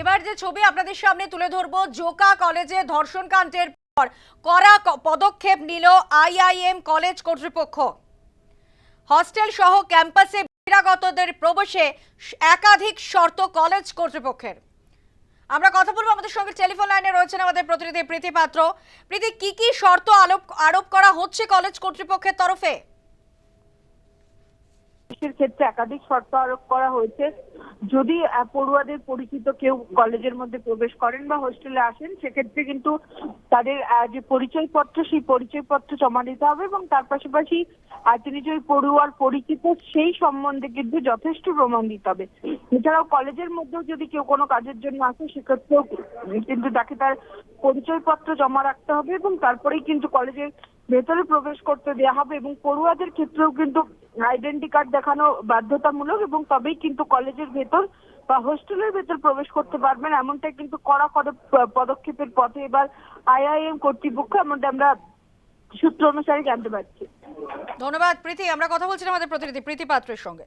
এবার যে ছবি আপনাদের সামনে তুলে ধরবো, জোকা কলেজে ধর্ষণ কাণ্ডের পর কড়া ক- পদক্ষেপ নিল আইআইএম কলেজ কর্তৃপক্ষ। হস্টেল সহ ক্যাম্পাসে বহিরাগতদের প্রবেশে একাধিক শর্ত কলেজ কর্তৃপক্ষের। আমরা কথা বলব আমাদের সঙ্গে টেলিফোন লাইনে রয়েছেন আমাদের প্রতিনিধি প্রীতি পাত্র। প্রীতি, কি কি শর্ত আলোপ আরোপ করা হচ্ছে কলেজ কর্তৃপক্ষের তরফে? প্রবেশের ক্ষেত্রে একাধিক শর্ত আরোপ করা হয়েছে। যদি পড়ুয়াদের পরিচিত কেউ কলেজের মধ্যে প্রবেশ করেন বা হোস্টেলে আসেন, সেক্ষেত্রে কিন্তু তাদের যে পরিচয়পত্র, সেই পরিচয়পত্র জমা দিতে হবে এবং তার পাশাপাশি তিনি যে পড়ুয়ার পরিচিত, সেই সম্বন্ধে কিন্তু যথেষ্ট প্রমাণ দিতে হবে। এছাড়াও কলেজের মধ্যেও যদি কেউ কোনো কাজের জন্য আসে, সেক্ষেত্রেও কিন্তু তাকে তার পরিচয়পত্র জমা রাখতে হবে এবং তারপরেই কিন্তু কলেজের ভেতরে প্রবেশ করতে দেওয়া হবে এবং পড়ুয়াদের ক্ষেত্রেও কিন্তু আইডেন্টি কার্ড দেখানো বাধ্যতামূলক এবং তবেই কিন্তু কলেজের ভেতর বা হোস্টেলের ভেতর প্রবেশ করতে পারবেন। এমনটাই কিন্তু কড়া কড়া পদক্ষেপের পথে এবার আইআইএম কর্তৃপক্ষ এমনটা আমরা সূত্র অনুসারে জানতে পারছি। ধন্যবাদ, প্রীতি। আমরা কথা বলছিলাম আমাদের প্রতিনিধি, প্রীতি পাত্রের সঙ্গে।